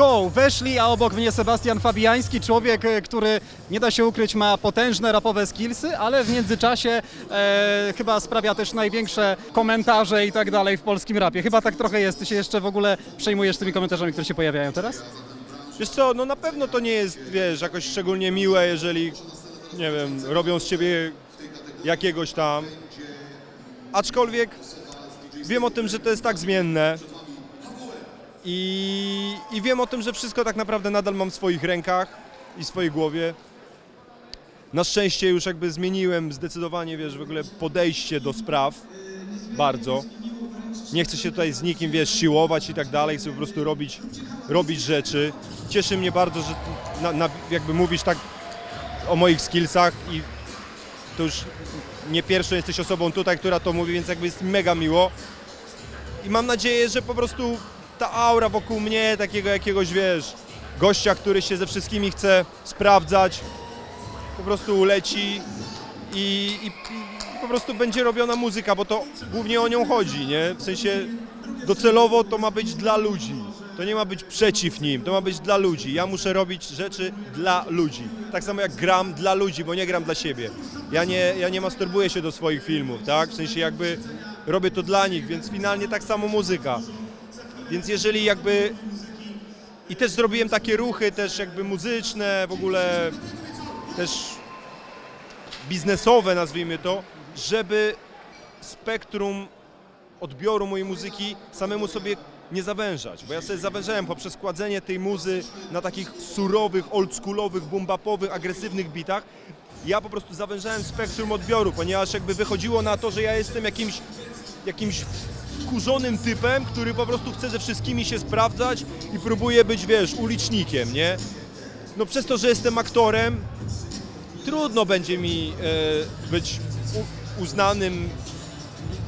go! Weszli, a obok mnie Sebastian Fabiański, człowiek, e, który nie da się ukryć, ma potężne rapowe skillsy, ale w międzyczasie e, chyba sprawia też największe komentarze i tak dalej w polskim rapie. Chyba tak trochę jest. Ty się jeszcze w ogóle przejmujesz tymi komentarzami, które się pojawiają teraz? Wiesz co, no na pewno to nie jest, wiesz, jakoś szczególnie miłe, jeżeli, nie wiem, robią z ciebie jakiegoś tam. Aczkolwiek wiem o tym, że to jest tak zmienne i, i wiem o tym, że wszystko tak naprawdę nadal mam w swoich rękach i w swojej głowie. Na szczęście już jakby zmieniłem zdecydowanie, wiesz, w ogóle podejście do spraw bardzo. Nie chcę się tutaj z nikim, wiesz, siłować i tak dalej, chcę po prostu robić, robić rzeczy. Cieszy mnie bardzo, że na, na, jakby mówisz tak o moich skillsach i to już nie pierwszą jesteś osobą tutaj, która to mówi, więc jakby jest mega miło. I mam nadzieję, że po prostu ta aura wokół mnie, takiego jakiegoś, wiesz, gościa, który się ze wszystkimi chce sprawdzać, po prostu uleci i, i, i po prostu będzie robiona muzyka, bo to głównie o nią chodzi, nie? W sensie docelowo to ma być dla ludzi. To nie ma być przeciw nim, to ma być dla ludzi. Ja muszę robić rzeczy dla ludzi. Tak samo jak gram dla ludzi, bo nie gram dla siebie. Ja nie, ja nie masturbuję się do swoich filmów, tak? W sensie jakby robię to dla nich, więc finalnie tak samo muzyka. Więc jeżeli jakby i też zrobiłem takie ruchy też jakby muzyczne, w ogóle też biznesowe nazwijmy to, żeby spektrum odbioru mojej muzyki samemu sobie nie zawężać, bo ja sobie zawężałem poprzez kładzenie tej muzy na takich surowych, oldschoolowych, boom-bapowych, agresywnych bitach. Ja po prostu zawężałem spektrum odbioru, ponieważ jakby wychodziło na to, że ja jestem jakimś, jakimś wkurzonym typem, który po prostu chce ze wszystkimi się sprawdzać i próbuje być, wiesz, ulicznikiem, nie? No przez to, że jestem aktorem, trudno będzie mi e, być u, uznanym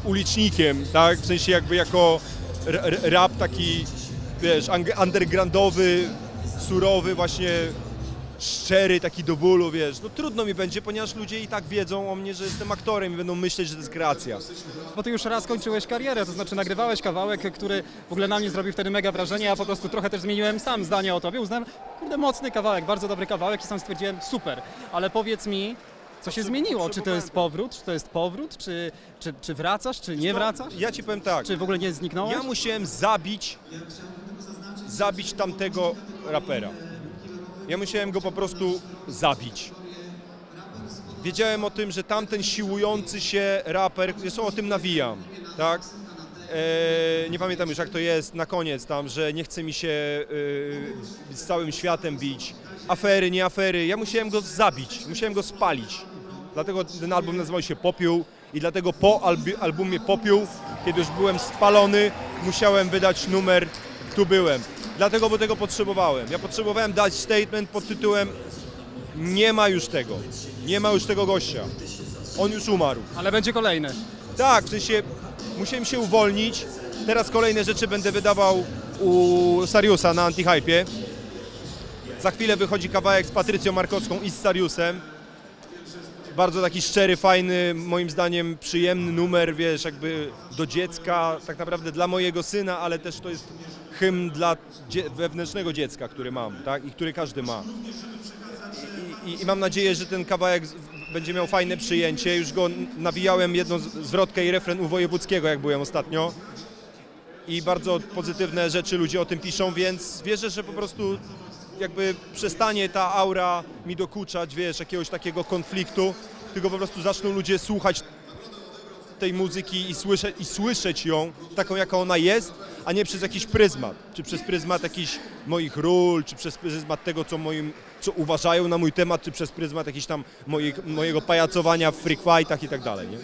ulicznikiem, tak? W sensie jakby jako rap taki, wiesz, undergroundowy, surowy, właśnie szczery, taki do bólu, wiesz. No trudno mi będzie, ponieważ ludzie i tak wiedzą o mnie, że jestem aktorem i będą myśleć, że to jest kreacja. Bo ty już raz kończyłeś karierę, to znaczy nagrywałeś kawałek, który w ogóle na mnie zrobił wtedy mega wrażenie, ja po prostu trochę też zmieniłem sam zdanie o tobie, uznałem, kurde, mocny kawałek, bardzo dobry kawałek i sam stwierdziłem, super, ale powiedz mi, co się zmieniło? Czy to jest powrót? Czy to jest powrót? Czy, czy, czy wracasz? Czy nie wracasz? Ja ci powiem tak. Czy w ogóle nie zniknąłeś? Ja musiałem zabić, zabić tamtego rapera. Ja musiałem go po prostu zabić. Wiedziałem o tym, że tamten siłujący się raper, zresztą o tym nawijam, tak? E, nie pamiętam już jak to jest na koniec tam, że nie chce mi się e, z całym światem bić. Afery, nie afery. Ja musiałem go zabić, musiałem go spalić. Dlatego ten album nazywał się Popiół i dlatego po albi- albumie Popiół, kiedy już byłem spalony, musiałem wydać numer Tu byłem. Dlatego, bo tego potrzebowałem. Ja potrzebowałem dać statement pod tytułem Nie ma już tego. Nie ma już tego gościa. On już umarł. Ale będzie kolejny. Tak, w sensie musiałem się uwolnić. Teraz kolejne rzeczy będę wydawał u Sariusa na Antihypie. Za chwilę wychodzi kawałek z Patrycją Markowską i z Sariusem. Bardzo taki szczery, fajny, moim zdaniem przyjemny numer, wiesz, jakby do dziecka, tak naprawdę dla mojego syna, ale też to jest hymn dla dzie- wewnętrznego dziecka, który mam, tak, i który każdy ma. I, i, I mam nadzieję, że ten kawałek będzie miał fajne przyjęcie. Już go nawijałem jedną zwrotkę i refren u Wojewódzkiego, jak byłem ostatnio. I bardzo pozytywne rzeczy ludzie o tym piszą, więc wierzę, że po prostu jakby przestanie ta aura mi dokuczać, wiesz, jakiegoś takiego konfliktu, tylko po prostu zaczną ludzie słuchać tej muzyki i słyszeć, i słyszeć ją taką, jaka ona jest, a nie przez jakiś pryzmat, czy przez pryzmat jakichś moich ról, czy przez pryzmat tego, co, moim, co uważają na mój temat, czy przez pryzmat jakiś tam moich, mojego pajacowania w freak fightach i tak dalej, nie?